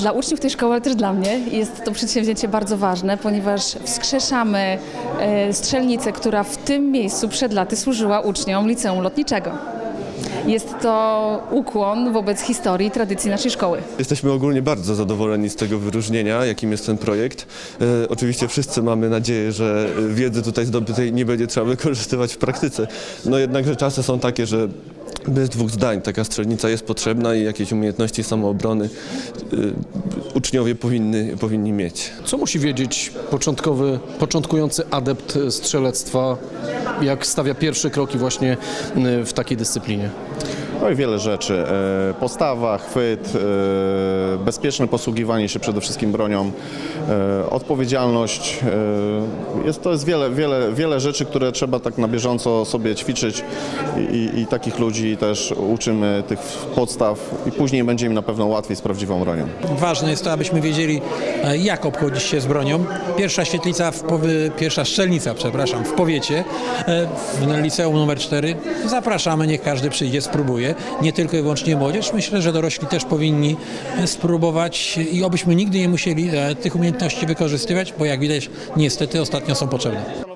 Dla uczniów tej szkoły, ale też dla mnie jest to przedsięwzięcie bardzo ważne, ponieważ wskrzeszamy e, strzelnicę, która w tym miejscu przed laty służyła uczniom liceum lotniczego. Jest to ukłon wobec historii i tradycji naszej szkoły. Jesteśmy ogólnie bardzo zadowoleni z tego wyróżnienia, jakim jest ten projekt. E, oczywiście wszyscy mamy nadzieję, że e, wiedzy tutaj zdobytej nie będzie trzeba wykorzystywać w praktyce. No jednakże czasy są takie, że bez dwóch zdań taka strzelnica jest potrzebna i jakieś umiejętności samoobrony e, uczniowie powinny, powinni mieć. Co musi wiedzieć początkowy, początkujący adept strzelectwa, jak stawia pierwsze kroki właśnie y, w takiej dyscyplinie? Oj, wiele rzeczy. E, Postawa, chwyt, e, bezpieczne posługiwanie się przede wszystkim bronią, e, odpowiedzialność. Jest, to jest wiele, wiele, wiele rzeczy, które trzeba tak na bieżąco sobie ćwiczyć i, i, i takich ludzi też uczymy tych podstaw i później będzie im na pewno łatwiej z prawdziwą bronią. Ważne jest to, abyśmy wiedzieli, jak obchodzić się z bronią. Pierwsza świetlica, w powy, pierwsza strzelnica, przepraszam, w powiecie, w liceum numer 4. Zapraszamy, niech każdy przyjdzie, spróbuje. Nie tylko i wyłącznie młodzież. Myślę, że dorośli też powinni spróbować i obyśmy nigdy nie musieli e, tych umiejętności wykorzystywać, bo jak widać, niestety ostatnio są potrzebne.